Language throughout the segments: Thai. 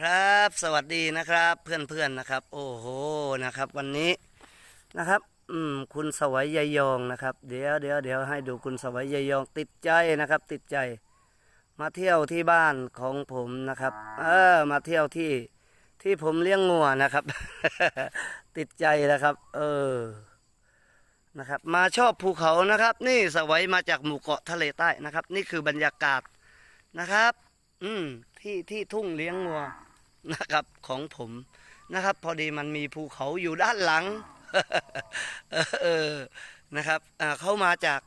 ครับสวัสดีนะครับเพื่อนๆนะครับ โอ้โหนะครับ วันนี้นะครับ อืมคุณสวัยยายองนะครับ เดี๋ยวเดี๋ยวเดี๋ยวให้ดูคุณสวัยยายองติดใจนะครับ ติดใจ มาเที่ยวที่บ้านของผมนะครับ เออมาเที่ยวที่ที่ผมเลี้ยงงัวนะครับ ติดใจนะครับ เออนะครับ มาชอบภูเขานะครับ นี่สวัยมาจากหมู่เกาะทะเลใต้นะครับ นี่คือบรรยากาศนะครับ อืมที่ที่ทุ่งเลี้ยงงัว นะครับของผมนะครับ พอดีมันมีภูเขาอยู่ด้านหลังเออนะครับเข้ามาจาก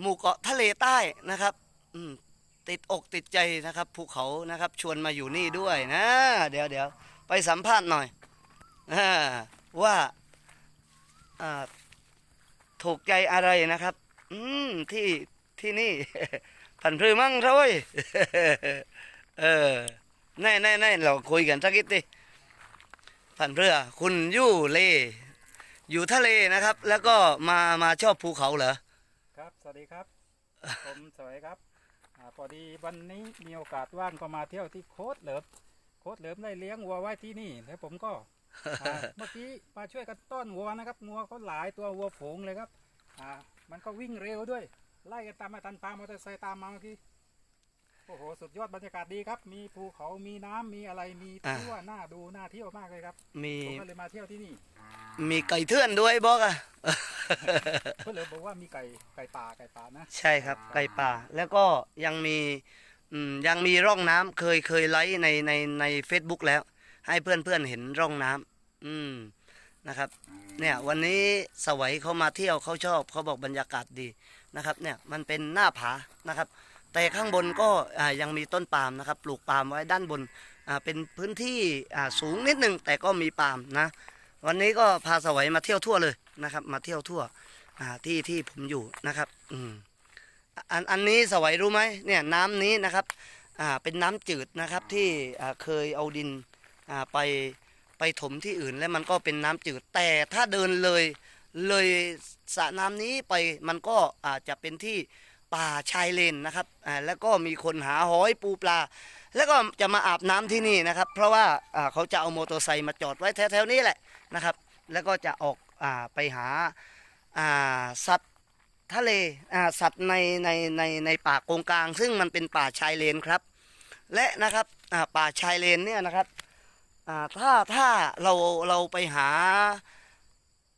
หมู่เกาะทะเลใต้นะครับติดอกติดใจนะครับภูเขานะครับชวนมาอยู่นี่ด้วยนะ เดี๋ยวเดี๋ยวไปสัมภาษณ์หน่อยว่าถูกใจอะไรนะครับ อืมที่ที่นี่ผันพรือมั่งเว้ยเออ แน่แน่แน่เราคุยกันสักนิดดิผันเรือคุณยู่เลอยู่ทะเลนะครับ แล้วก็มามาชอบภูเขาเหรอครับ สวัสดีครับ ผมสวยครับอาพอดีวันนี้มีโอกาสว่างก็มาเที่ยวที่โคดเหลิมโคดเหลิมได้เลี้ยงวัวไว้ที่นี่แล้วผมก็อ่าเมื่อกี้มาช่วยกันต้อนวัวนะครับวัวเขาหลายตัววัวฝูงเลยครับ อ่า มันก็วิ่งเร็วด้วย ไล่กันตามมาทันตามมอเตอร์ไซค์ตามมาเมื่อกี้ โอ้โห สุดยอดบรรยากาศดีครับ มีภูเขา มีน้ำมีอะไร มีอ่าทั่วหน้าดูหน้าเที่ยวมากเลยครับ มีผมก็เลยมาเที่ยวที่นี่ มีไก่เทื่อนด้วยบอกอะเพื่อนเลยบอกว่ามีไก่ไก่ป่าไก่ป่านะ ใช่ครับ ไก่ป่า แล้วก็ยังมีอืมยังมีร่องน้ำเคยเคยไลฟ์ในในใน Facebook แล้ว ให้เพื่อนเพื่อนๆเห็นร่องน้ำอืมนะครับ เนี่ยวันนี้สวัยเขามาเที่ยวเขาชอบเขาบอกบรรยากาศดีนะครับ เนี่ยมันเป็นหน้าผานะครับ แต่ข้างบนก็ยังมีต้นปาล์มนะครับ ปลูกปาล์มไว้ด้านบนเป็นพื้นที่สูงนิดหนึ่งแต่ก็มีปาล์มนะ วันนี้ก็พาสวัยมาเที่ยวทั่วเลยนะครับ มาเที่ยวทั่วที่ที่ผมอยู่นะครับอืมอันอันนี้สวัยรู้ไหมเนี่ยน้ำนี้นะครับเป็นน้ำจืดนะครับที่เคยเอาดินไปไปถมที่อื่นแล้วมันก็เป็นน้ำจืด แต่ถ้าเดินเลยเลยสระน้ำนี้ไปมันก็อาจจะเป็นที่ ป่าชายเลนนะครับอ่าแล้วก็มีคนหาหอยปูปลา แล้วก็จะมาอาบน้ำที่นี่นะครับ เพราะว่าอ่าเขาจะเอามอเตอร์ไซค์มาจอดไว้แถวๆนี้แหละนะครับ แล้วก็จะออกอาไปหาอ่าสัตว์ทะเลอ่าสัตว์ในในในในป่าโกงกลาง ซึ่งมันเป็นป่าชายเลนครับ และนะครับอ่าป่าชายเลนเนี่ยนะครับอ่าถ้าถ้าเราเราไปหา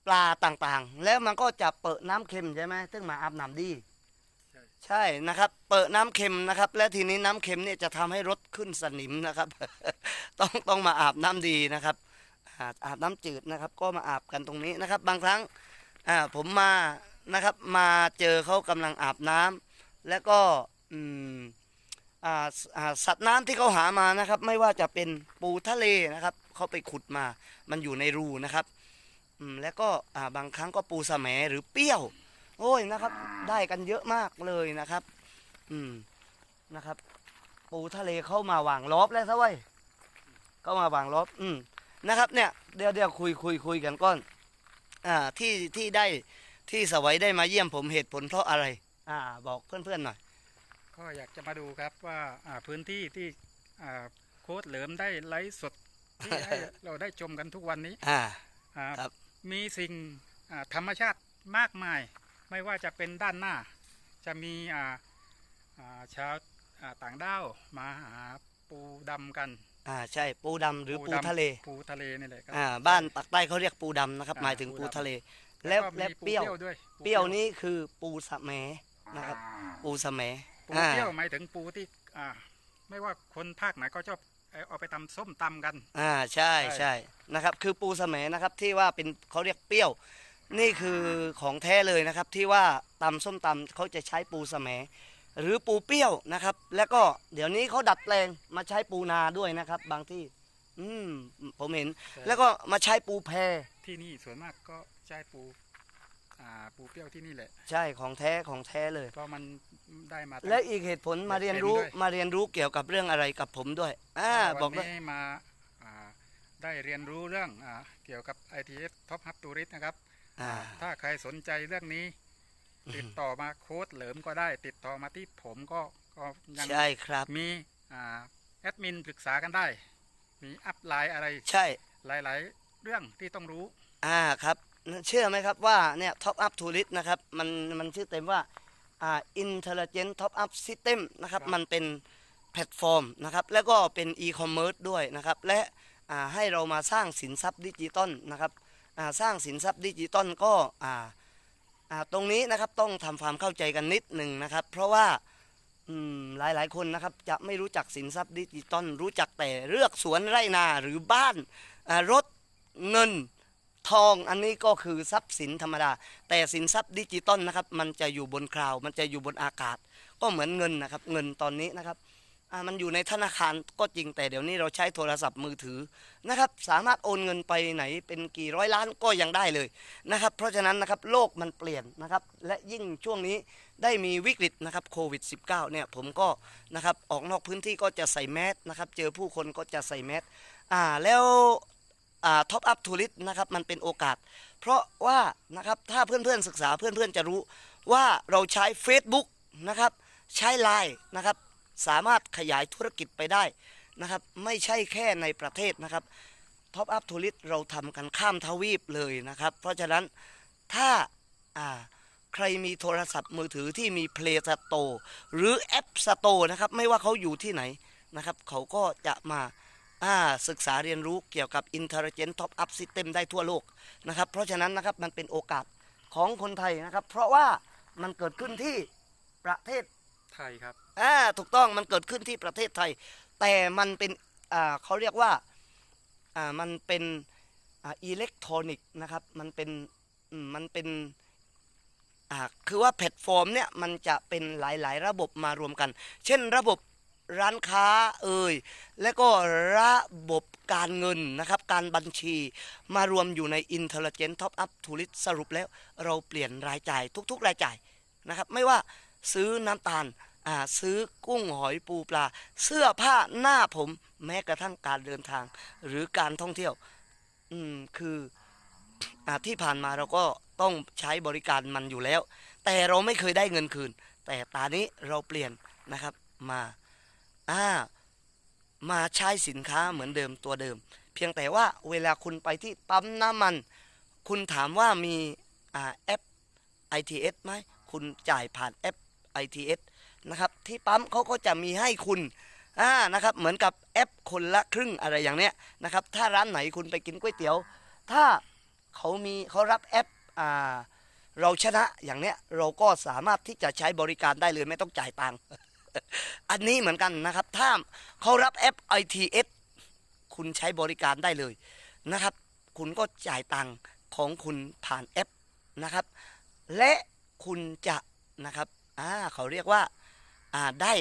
ปลาต่างๆ แล้วมันก็จะเปิดน้ำเค็มใช่ไหมซึ่งมาอาบน้ำดี ใช่นะครับ เปิดน้ำเค็มนะครับ และทีนี้น้ำเค็มเนี่ยจะทำให้รถขึ้นสนิมนะครับ ต้องต้องมาอาบน้ำดีนะครับอาอาบน้ำจืดนะครับ ก็มาอาบกันตรงนี้นะครับ บางครั้งอ่าผมมานะครับ มาเจอเขากำลังอาบน้ำแล้วก็อืมอ่าสัตว์น้ำที่เขาหามานะครับ ไม่ว่าจะเป็นปูทะเลนะครับเขาไปขุดมา มันอยู่ในรูนะครับอืมแล้วก็อ่าบางครั้งก็ปูสแหมหรือเปรี้ยว โอ้ยนะครับ ได้กันเยอะมากเลยนะครับ อืมนะครับ ปูทะเลเข้ามาวางลอบแล้วซะเว้ยเข้ามาวางลอบ อืมนะครับ เนี่ยเดี๋ยวเดี๋ยวคุยคุยคุยกันก่อน อ่าที่ที่ได้ที่สวัยได้มาเยี่ยมผมเหตุผลเพราะอะไร อ่า บอกเพื่อนๆหน่อย ก็อยากจะมาดูครับว่าอ่าพื้นที่ที่อ่าโค้ดเหลิมได้ไลฟ์สดที่ให้ เราได้ชมกันทุกวันนี้อ่า อ่าครับ มีสิ่งอ่าธรรมชาติมากมาย ไม่ว่าจะเป็นด้านหน้า จะมีอ่าอ่าชาวอ่าต่างด้าวมาหาปูดำกัน อ่าใช่ปูดำหรือปูดำทะเล ปูทะเลนี่แหละครัอ่าบ้านปากใต้เขาเรียกปูดำนะครับอ่าหมายถึงปูปูดำทะเล แล้แล้ววก็และมีปูเปรี้ยวด้วยปูเปรี้ยวนี้คือปูสะแหมนะครับ ปูสะแหมปูอ่าเปรี้ยวหมายถึงปูที่อ่าไม่ว่าคนภาคไหนก็ชอบเอาเอาไปทำส้มตำกัน อ่าใช่ใช่ใช่นะครับ คือปูสะแหมนะครับที่ว่าเป็นเขาเรียกเปรี้ยว นี่คือของแท้เลยนะครับที่ว่าตำส้มตำเขาจะใช้ปูสะแหมหรือปูเปรี้ยวนะครับ แล้วก็เดี๋ยวนี้เขาดัดแปลงมาใช้ปูนาด้วยนะครับ บางที่ อืมผมเห็น แล้วก็มาใช้ปูแพที่นี่ส่วนมากก็ใช้ปูอ่าปูเปรี้ยวที่นี่แหละ ใช่ของแท้ของแท้เลยเพราะมันได้มาตั้งและอีกเหตุผลมาเรียนรู้เต็มด้วยมาเรียนรู้เกี่ยวกับเรื่องอะไรกับผมด้วยอ่าบวัอกนเลยนี้มาอ่าได้เรียนรู้เรื่องอาเกี่ยวกับ ITF Top Hub Tourist นะครับอ่า ถ้าใครสนใจเรื่องนี้ ติดต่อมาโค้ดเหลิมก็ได้ ติดต่อมาที่ผมก็ก็ยังใช่ครับมีอ่าแอดมินปรึกษากันได้ มีอัพไลน์อะไร ใช่ หลาย ๆ เรื่องที่ต้องรู้ อ่าครับ เชื่อไหมครับว่าเนี่ย Top Up Tourist นะครับ มันมันชื่อเต็มว่าอ่า Intelligent Top Up System นะครับครับมันเป็นแพลตฟอร์มนะครับ แล้วก็เป็น e-commerce ด้วยนะครับ และอ่าให้เรามาสร้างสินทรัพย์ดิจิตอลนะครับอ่า สร้างสินทรัพย์ดิจิตอลก็ตรงนี้นะครับต้องทำความเข้าใจกันนิดหนึ่งนะครับ เพราะว่าหลายหลายคนนะครับจะไม่รู้จักสินทรัพย์ดิจิตอลรู้จักแต่เลือกสวนไร่นาหรือบ้านรถเงินทองอันนี้ก็คือทรัพย์สินธรรมดา แต่สินทรัพย์ดิจิตอลนะครับ มันจะอยู่บนคลาวมันจะอยู่บนอากาศ ก็เหมือนเงินนะครับ เงินตอนนี้นะครับ มันอยู่ในธนาคารก็จริงแต่เดี๋ยวนี้เราใช้โทรศัพท์มือถือนะครับ สามารถโอนเงินไปไหนเป็นกี่ร้อยล้านก็ยังได้เลยนะครับ เพราะฉะนั้นนะครับโลกมันเปลี่ยนนะครับ และยิ่งช่วงนี้ได้มีวิกฤตนะครับโควิด -19 เนี่ยผมก็นะครับออกนอกพื้นที่ก็จะใส่แมสนะครับ เจอผู้คนก็จะใส่แมสอ่าแล้วท็อปอัพทูริสนะครับมันเป็นโอกาส เพราะว่านะครับถ้าเพื่อนๆศึกษาเพื่อนๆจะรู้ว่าเราใช้ Facebook นะครับใช้ Line นะครับ สามารถขยายธุรกิจไปได้นะครับ ไม่ใช่แค่ในประเทศนะครับท็อปอัพทูริสเราทำกันข้ามทวีปเลยนะครับ เพราะฉะนั้นถ้าอ่าใครมีโทรศัพท์มือถือที่มี Play Store หรือ App Store นะครับ ไม่ว่าเขาอยู่ที่ไหนนะครับ เขาก็จะมาาศึกษาเรียนรู้เกี่ยวกับ Intelligent Top Up System ได้ทั่วโลกนะครับ เพราะฉะนั้นนะครับมันเป็นโอกาสของคนไทยนะครับ เพราะว่ามันเกิดขึ้นที่ประเทศไทยครับ อ่าถูกต้องมันเกิดขึ้นที่ประเทศไทย แต่มันเป็นอ่าเขาเรียกว่าอ่ามันเป็นอ่าอิเล็กทรอนิกส์นะครับมันเป็นมันเป็นอ่าคือว่าแพลตฟอร์มเนี่ยมันจะเป็นหลาย ๆ ระบบมารวมกัน เช่นระบบร้านค้าเอ่ยและก็ระบบการเงินนะครับ การบัญชีมารวมอยู่ใน Intelligent Top Up Tourist สรุปแล้ว เราเปลี่ยนรายจ่ายทุก ๆ รายจ่ายนะครับ ไม่ว่าซื้อน้ำตาล ซื้อกุ้งหอยปูปลา เสื้อผ้าหน้าผม แม้กระทั่งการเดินทาง หรือการท่องเที่ยว อืมคืออที่ผ่านมาเราก็ต้องใช้บริการมันอยู่แล้ว แต่เราไม่เคยได้เงินคืน แต่ตอนนี้เราเปลี่ยนนะครับมาอ่ามาใช้สินค้าเหมือนเดิมตัวเดิม เพียงแต่ว่าเวลาคุณไปที่ปั๊มน้ำมัน คุณถามว่ามีอแอป ITS ไหมคุณจ่ายผ่านแอป ITS นะครับ ที่ปั๊มเขาก็จะมีให้คุณอ่านะครับเหมือนกับแอปคนละครึ่งอะไรอย่างเนี้ยนะครับถ้าร้านไหนคุณไปกินก๋วยเตี๋ยว ถ้าเขามีเขารับแอปอ่าเราชนะอย่างเนี้ยเราก็สามารถที่จะใช้บริการได้เลยไม่ต้องจ่ายตังค์อันนี้เหมือนกันนะครับ ถ้าเขารับแอป ITS คุณใช้บริการได้เลยนะครับ คุณก็จ่ายตังค์ของคุณผ่านแอปนะครับ และคุณจะนะครับอ่าเขาเรียกว่าอ่า ได้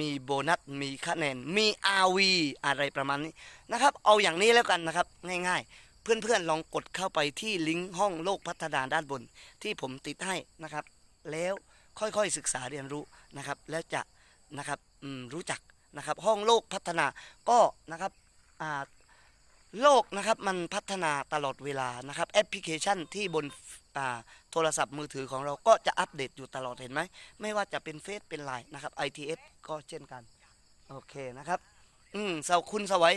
มีโบนัสมีคะแนนมี RV อะไรประมาณนี้นะครับ เอาอย่างนี้แล้วกันนะครับ ง่ายๆ เพื่อนๆลองกดเข้าไปที่ลิงก์ห้องโลกพัฒนาด้านบน ที่ผมติดให้นะครับ แล้วค่อยๆศึกษาเรียนรู้นะครับ แล้วจะนะครับรู้จักนะครับห้องโลกพัฒนาก็นะครับอ่า โลกนะครับมันพัฒนาตลอดเวลานะครับแอปพลิเคชันที่บนโทรศัพท์มือถือของเราก็จะอัปเดตอยู่ตลอดเห็นไหมไม่ว่าจะเป็นเฟซเป็นไลน์นะครับ ITS ก็เช่นกัน โอเคนะครับ อืมสาวคุณสวัย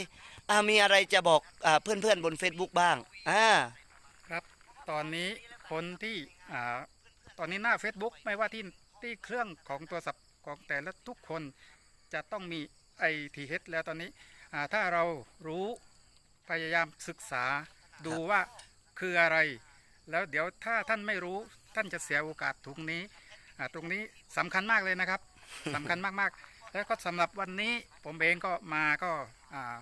มีอะไรจะบอกอ่าเพื่อนๆบน Facebook บ้างอ่าครับตอนนี้คนที่อ่าตอนนี้หน้า Facebook ไม่ว่าที่ที่เครื่องของโทรศัพท์ของแต่ละทุกคนจะต้องมี ITH แล้วตอนนี้อ่าถ้าเรารู้ พยายามศึกษาดูว่าคืออะไร แล้วเดี๋ยวถ้าท่านไม่รู้ท่านจะเสียโอกาสตรงนี้อ่าตรงนี้สำคัญมากเลยนะครับสำคัญมากๆ แล้วก็สำหรับวันนี้ผมเองก็มาก็อ่า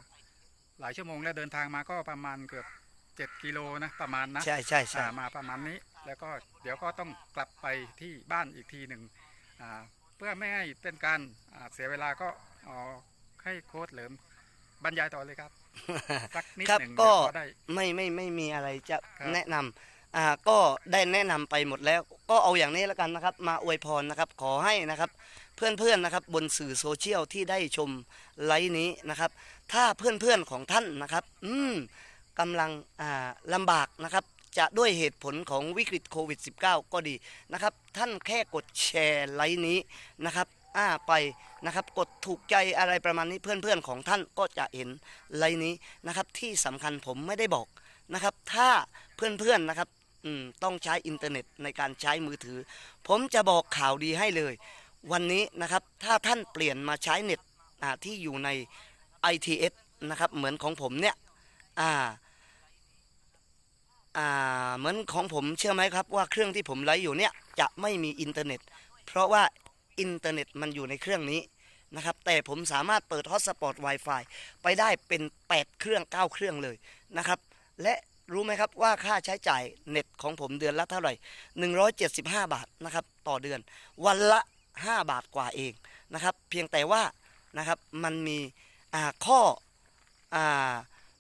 หลายชั่วโมงแล้วเดินทางมาก็ประมาณเกือบ7กิโลนะประมาณนะใช่ใช่ใช่อ่ามาประมาณนี้ แล้วก็เดี๋ยวก็ต้องกลับไปที่บ้านอีกทีหนึ่งอ่าเพื่อไม่ให้เป็นการอ่าเสียเวลาก็เอาให้โค้ดเหลิมบรรยายต่อเลยครับ สักนิดครับหนึ่งก็เดี๋ยวได้ไม่ไม่ไม่มีอะไรจะครับแนะนำอ่าก็ได้แนะนำไปหมดแล้ว ก็เอาอย่างนี้แล้วกันนะครับ มาอวยพรนะครับ ขอให้นะครับ เพื่อนๆนะครับบนสื่อโซเชียลที่ได้ชมไลฟ์นี้นะครับ ถ้าเพื่อนๆของท่านนะครับ อืมกำลังอ่าลำบากนะครับ จะด้วยเหตุผลของวิกฤตโควิด -19 ก็ดีนะครับ ท่านแค่กดแชร์ไลฟ์นี้นะครับ อ่าไปนะครับ กดถูกใจอะไรประมาณนี้เพื่อนๆของท่านก็จะเห็นไลน์นี้นะครับที่สำคัญผมไม่ได้บอกนะครับ ถ้าเพื่อนๆนะครับอืมต้องใช้อินเทอร์เน็ตในการใช้มือถือ ผมจะบอกข่าวดีให้เลย วันนี้นะครับถ้าท่านเปลี่ยนมาใช้เน็ตอ่าที่อยู่ใน ITS นะครับเหมือนของผมเนี่ยอ่าอ่าเหมือนของผมเชื่อไหมครับว่าเครื่องที่ผมไลฟ์อยู่เนี่ยจะไม่มีอินเทอร์เน็ต เพราะว่า อินเทอร์เน็ตมันอยู่ในเครื่องนี้นะครับแต่ผมสามารถเปิดฮอตสปอต Wi-Fi ไปได้เป็น 8 เครื่อง 9 เครื่องเลยนะครับ และรู้ไหมครับว่าค่าใช้จ่ายเน็ตของผมเดือนละเท่าไหร่ 175 บาทนะครับต่อเดือน วันละ 5 บาทกว่าเองนะครับ เพียงแต่ว่านะครับมันมีข้ออ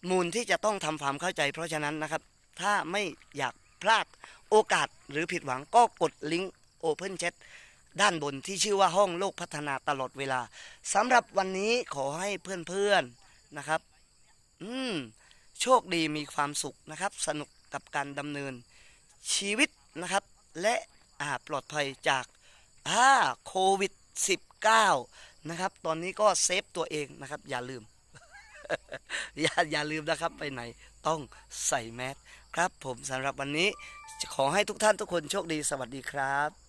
มูลที่จะต้องทำความเข้าใจ เพราะฉะนั้นนะครับ ถ้าไม่อยากพลาดโอกาสหรือผิดหวังก็กดลิงก์ Open Chat ด้านบนที่ชื่อว่าห้องโลกพัฒนาตลอดเวลาสำหรับวันนี้ขอให้เพื่อนๆนะครับ อืมโชคดีมีความสุขนะครับ สนุกกับการดำเนินชีวิตนะครับ และอาปลอดภัยจากอ่าโควิด -19 นะครับ ตอนนี้ก็เซฟตัวเองนะครับ อย่าลืม อย่าอย่าลืมนะครับไปไหนต้องใส่แมสครับผมสำหรับวันนี้ ขอให้ทุกท่านทุกคนโชคดีสวัสดีครับ